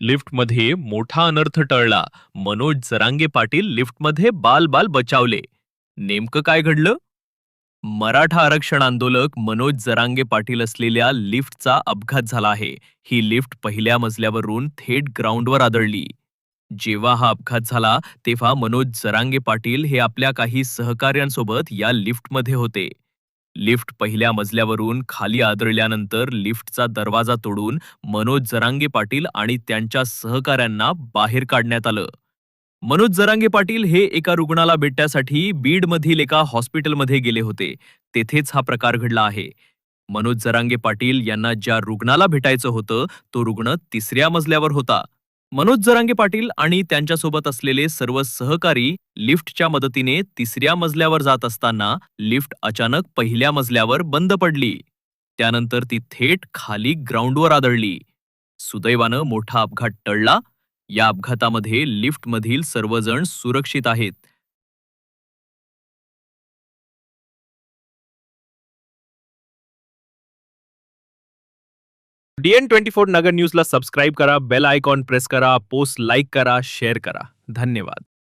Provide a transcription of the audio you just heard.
लिफ्टमध्ये मोठा अनर्थ टळला. मनोज जरांगे पाटील लिफ्टमध्ये बाल बाल बचावले. नेमकं काय घडलं? मराठा आरक्षण आंदोलक मनोज जरांगे पाटील असलेल्या लिफ्टचा अपघात झाला आहे. ही लिफ्ट पहिल्या मजल्यावरून थेट ग्राउंडवर आदळली. जेव्हा हा अपघात झाला तेव्हा मनोज जरांगे पाटील हे आपल्या काही सहकाऱ्यांसोबत या लिफ्टमध्ये होते. लिफ्ट पहिल्या मजल्यावरून खाली आदळल्यानंतर लिफ्टचा दरवाजा तोडून मनोज जरांगे पाटील आणि त्यांच्या सहकाऱ्यांना बाहेर काढण्यात आलं. मनोज जरांगे पाटील हे एका रुग्णाला भेटण्यासाठी बीडमधील एका हॉस्पिटलमध्ये गेले होते. तेथेच हा प्रकार घडला आहे. मनोज जरांगे पाटील यांना ज्या रुग्णाला भेटायचं होतं तो रुग्ण तिसऱ्या मजल्यावर होता. मनोज जरांगे पाटील आणि त्यांच्यासोबत असलेले सर्व सहकारी लिफ्टच्या मदतीने तिसऱ्या मजल्यावर जात असताना लिफ्ट अचानक पहिल्या मजल्यावर बंद पडली. त्यानंतर ती थेट खाली ग्राउंडवर आदळली. सुदैवानं मोठा अपघात टळला. या अपघातामध्ये लिफ्टमधील सर्वजण सुरक्षित आहेत. डीएन ट्वेंटी फोर नगर न्यूजला सबस्क्राईब करा बेल आयकॉन प्रेस करा पोस्ट लाईक करा शेअर करा. धन्यवाद.